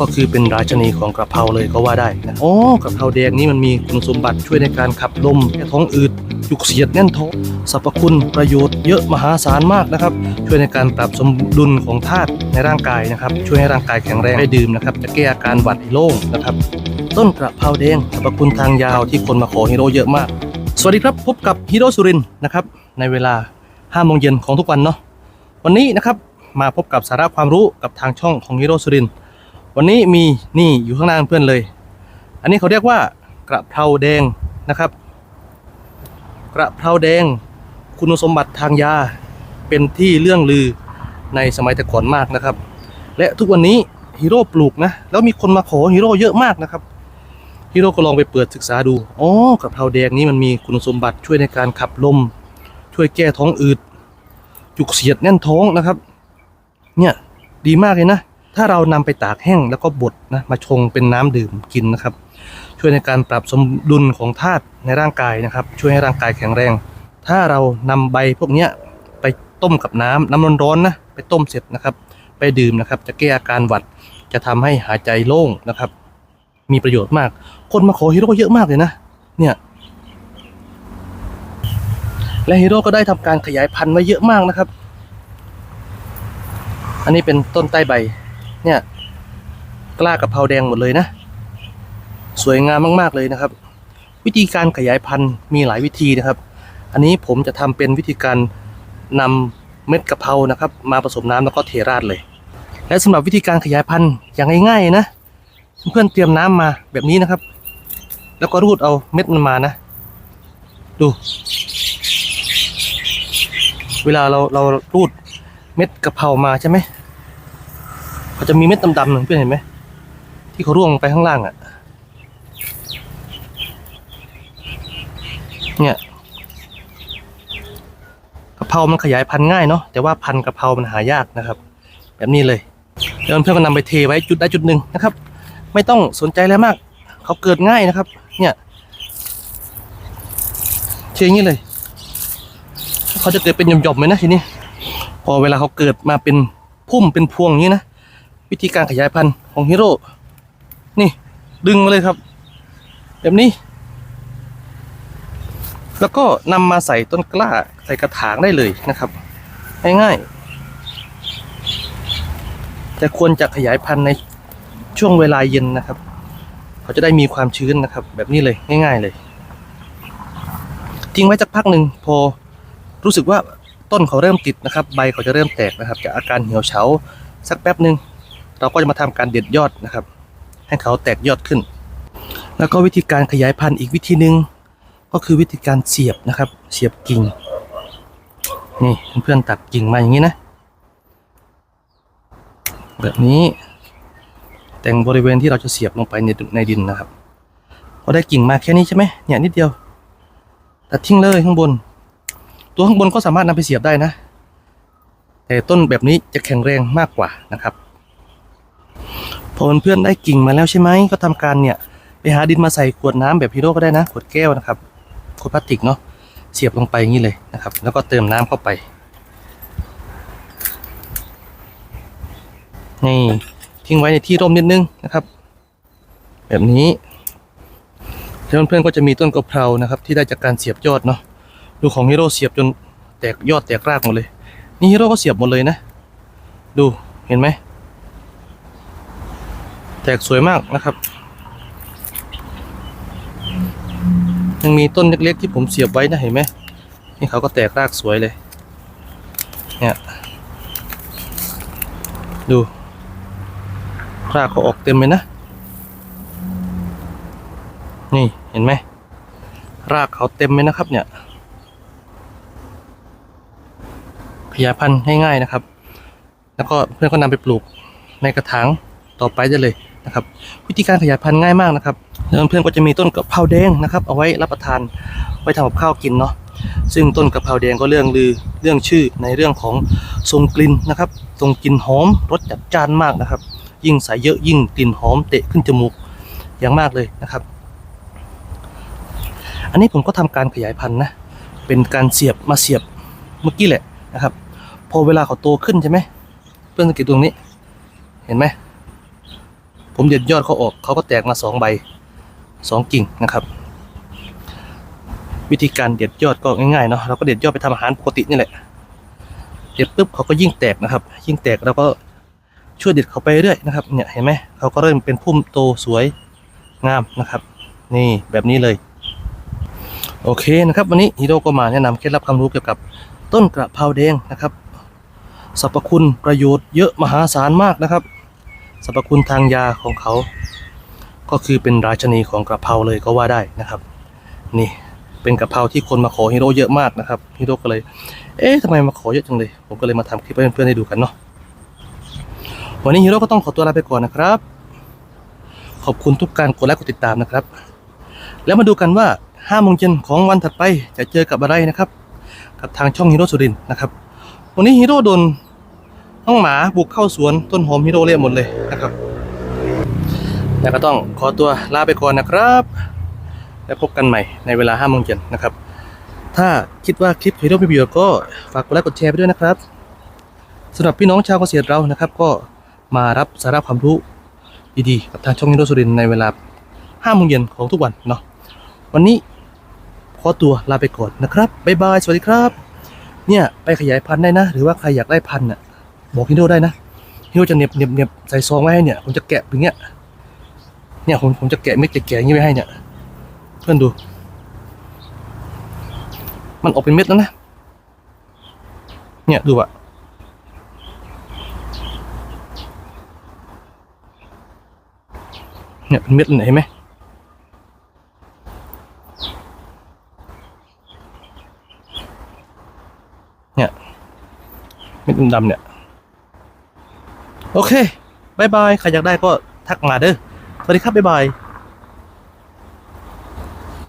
ก็คือเป็นราชนีของกระเพราเลยก็ว่าได้นะโอ้กระเพราแดงนี่มันมีคุณสมบัติช่วยในการขับลมแก้ท้องอืดจุกเสียดแน่นท้องสรรพคุณประโยชน์เยอะมหาศาลมากนะครับ ช่วยในการปรับสมดุลของธาตุในร่างกายนะครับ ช่วยให้ร่างกายแข็งแรงได้ดื่มนะครับ จะแก้อาการหวัดให้โล่งนะครับ ต้นกระเพราแดงสรรพคุณทางยาวที่คนมาขอฮีโร่เยอะมาก สวัสดีครับพบกับฮีโร่สุรินทร์นะครับในเวลา5โมงเย็นของทุกวันเนาะวันนี้นะครับมาพบกับสาระความรู้กับทางช่องของฮีโร่สุรินทร์ วันนี้มีนี่อยู่ข้างหน้าเพื่อนเลย อันนี้เขาเรียกว่ากระเพราแดงนะครับ กระเพราแดงคุณสมบัติทางยาเป็นที่เรื่องลือในสมัยแต่ก่อนมากนะครับ และทุกวันนี้ฮีโร่ปลูกนะ แล้วมีคนมาขอฮีโร่เยอะมากนะครับฮีโร่ก็ลองไปเปิดศึกษาดูอ๋อกระเพราแดงนี้มันมีคุณสมบัติช่วยในการขับลม ช่วยแก้ท้องอืดจุกเสียดแน่นท้องนะครับ เนี่ยดีมากเลยนะ ถ้าเรานำไปตากแห้งแล้วก็บดนะมาชงเป็นน้ำดื่มกินนะครับ ช่วยในการปรับสมดุลของธาตุในร่างกายนะครับ ช่วยให้ร่างกายแข็งแรง ถ้าเรานำใบพวกนี้ไปต้มกับน้ำน้ำร้อนๆนะไปต้มเสร็จนะครับ ไปดื่มนะครับ จะแก้อาการหวัดจะทำให้หายใจโล่งนะครับ มีประโยชน์มาก คนมาขอฮีโร่เยอะมากเลยนะ เนี่ยและฮีโร่ก็ได้ทำการขยายพันธุ์ไว้เยอะมากนะครับ อันนี้เป็นต้นใต้ใบ เนี่ยกล้ากระเพราแดงหมดเลยนะ สวยงามมากๆเลยนะครับ วิธีการขยายพันธุ์มีหลายวิธีนะครับ อันนี้ผมจะทำเป็นวิธีการนำเม็ดกะเพรานะครับ มาผสมน้ำแล้วก็เทราดเลย และสำหรับวิธีการขยายพันธุ์อย่างง่ายๆนะ เพื่อนเตรียมน้ำมาแบบนี้นะครับ แล้วก็รูดเอาเม็ดมันมานะ ดู เวลาเราเรารูดเม็ดกะเพรามาใช่ไหม เขาจะมีเม็ดดำๆหนึ่งเพื่อนเห็นไหมที่เขาร่วงไปข้างล่างอะ่ะ เนี่ยกะเพรามันขยายพันธุ์ง่ายเนาะแต่ว่าพันธุ์กะเพรามันหายากนะครับ แบบนี้เลยเดี๋ยวเพื่อนก็นำไปเทไว้จุดใดจุดหนึ่งนะครับ ไม่ต้องสนใจอะไรมาก เขาเกิดง่ายนะครับ เนี่ยเชียร์อย่างนี้เลย เขาจะเกิดเป็นหย่อมๆไหมนะทีนี้ พอเวลาเขาเกิดมาเป็นพุ่มเป็นพวงอย่างนี้นะ วิธีการขยายพันธุ์ของฮีโร่นี่ดึงมาเลยครับ แบบนี้ แล้วก็นำมาใส่ต้นกล้าใส่กระถางได้เลยนะครับ ง่ายๆแต่ควรจะขยายพันธุ์ในช่วงเวลาเย็นนะครับ เขาจะได้มีความชื้นนะครับ แบบนี้เลยง่าย ๆเลยทิ้งไว้สักพักหนึ่งพอรู้สึกว่าต้นเขาเริ่มติดนะครับ ใบเขาจะเริ่มแตกนะครับจากอาการเหี่ยวเฉาสักแป๊บหนึ่ง เราก็จะมาทำการเด็ดยอดนะครับ ให้เขาแตกยอดขึ้น แล้วก็วิธีการขยายพันธุ์อีกวิธีหนึ่งก็คือวิธีการเสียบนะครับ เสียบกิ่งนี่เพื่อนตัดกิ่งมาอย่างนี้นะ แบบนี้ แต่งบริเวณที่เราจะเสียบลงไปในในดินนะครับพอได้กิ่งมาแค่นี้ใช่ไหมเนี่ยนิดเดียวตัดทิ้งเลยข้างบน ตัวข้างบนก็สามารถนำไปเสียบได้นะ แต่ต้นแบบนี้จะแข็งแรงมากกว่านะครับ พอเพื่อนได้กิ่งมาแล้วใช่ไหมก็ทำการเนี่ยไปหาดินมาใส่ขวดน้ำแบบฮีโร่ก็ได้นะ ขวดแก้วนะครับ ขวดพลาสติกเนาะเสียบลงไปอย่างนี้เลยนะครับ แล้วก็เติมน้ำเข้าไปนี่ทิ้งไว้ในที่ร่มนิดนึงนะครับ แบบนี้แล้วเพื่อนๆก็จะมีต้นกระเพรานะครับ ที่ได้จากการเสียบยอดเนาะดูของฮีโร่เสียบจนแตกยอดแตกรากหมดเลย นี่ฮีโร่ก็เสียบหมดเลยนะ ดูเห็นไหม แตกสวยมากนะครับ ยังมีต้นเล็กๆที่ผมเสียบไว้นะเห็นไหมนี่เขาก็แตกรากสวยเลย เนี่ยดูรากเขาออกเต็มเลยนะ นี่เห็นไหมรากเขาเต็มเลยนะครับ เนี่ยขยายพันธุ์ง่ายๆนะครับ แล้วก็เพื่อนก็นำไปปลูกในกระถางต่อไปได้เลย นะครับ วิธีการขยายพันธุ์ง่ายมากนะครับแล้วเพื่อนก็จะมีต้นกะเพราแดงนะครับ เอาไว้รับประทานไว้ทำกับข้าวกินเนาะซึ่งต้นกะเพราแดงก็เรื่องลือเรื่องชื่อในเรื่องของทรงกลิ่นนะครับทรงกลิ่นหอมรสจัดจ้านมากนะครับ ยิ่งใส่เยอะยิ่งกลิ่นหอมเตะขึ้นจมูกอย่างมากเลยนะครับ อันนี้ผมก็ทำการขยายพันธุ์นะเป็นการเสียบมาเสียบเมื่อกี้แหละนะครับ พอเวลาเขาโตขึ้นใช่ไหมเพื่อนสังเกตตรงนี้เห็นไหม ผมเด็ดยอดเขาออกเขาก็แตกมาสองใบสองกิ่งนะครับ วิธีการเด็ดยอดก็ง่ายๆเนาะเราก็เด็ดยอดไปทำอาหารปกตินี่แหละเด็ดปุ๊บเขาก็ยิ่งแตกนะครับ ยิ่งแตกเราก็ช่วยเด็ดเขาไปเรื่อยนะครับเนี่ยเห็นไหมเขาก็เริ่มเป็นพุ่มโตสวยงามนะครับ นี่แบบนี้เลย โอเคนะครับวันนี้ฮีโร่ก็มาแนะนำเคล็ดลับความรู้เกี่ยวกับต้นกระเพราแดงนะครับสรรพคุณประโยชน์เยอะมหาศาลมากนะครับ สรรพคุณทางยาของเขา ก็คือเป็นราชนีของกระเพราเลยก็ว่าได้นะครับ นี่เป็นกระเพราที่คนมาขอฮีโร่เยอะมากนะครับฮีโร่ก็เลย เอ๊ะทำไมมาขอเยอะจังเลย ผมก็เลยมาทำคลิปให้เพื่อนๆได้ดูกันเนาะวันนี้ฮีโร่ก็ต้องขอตัวลาไปก่อนนะครับ ขอบคุณทุกการกดไลค์กดติดตามนะครับ แล้วมาดูกันว่า5โมงเย็นของวันถัดไปจะเจอกับอะไรนะครับ กับทางช่องฮีโร่สุรินนะครับ วันนี้ฮีโร่โดน น้องหมาบุกเข้าสวนต้นหอมฮีโรเละหมดเลยนะครับแล้วก็ต้องขอตัวลาไปก่อนนะครับ แล้วพบกันใหม่ในเวลา5โมงเย็นนะครับ ถ้าคิดว่าคลิปฮีโร่มีประโยชน์ก็ฝากกดไลค์กดแชร์ไปด้วยนะครับสำหรับพี่น้องชาวเกษตรเรานะครับ ก็มารับสาระความรู้ดีๆกับทางช่องฮีโร่สุรินในเวลา5โมงเย็นของทุกวันเนาะวันนี้ขอตัวลาไปก่อนนะครับบ๊ายบายสวัสดีครับ เนี่ยไปขยายพันธุ์ได้นะ หรือว่าใครอยากได้พันธุ์น่ะ บอกฮิโร่ได้นะฮิโร่จะเน็บเน็บเน็บใส่ซองไว้ให้เนี่ย ผมจะแกะอย่างเงี้ย เนี่ยผมผมจะแกะเม็ดแกะอย่างนี้ไว้ให้เนี่ย เพื่อนดู มันออกเป็นเม็ดแล้วนะ เนี่ยดูอะเนี่ยเป็นเม็ดเลยเห็นไหมเนี่ยเม็ดดำเนี่ย โอเคบายบาย ใครอยากได้ก็ทักมาเด้อ สวัสดีครับบายบาย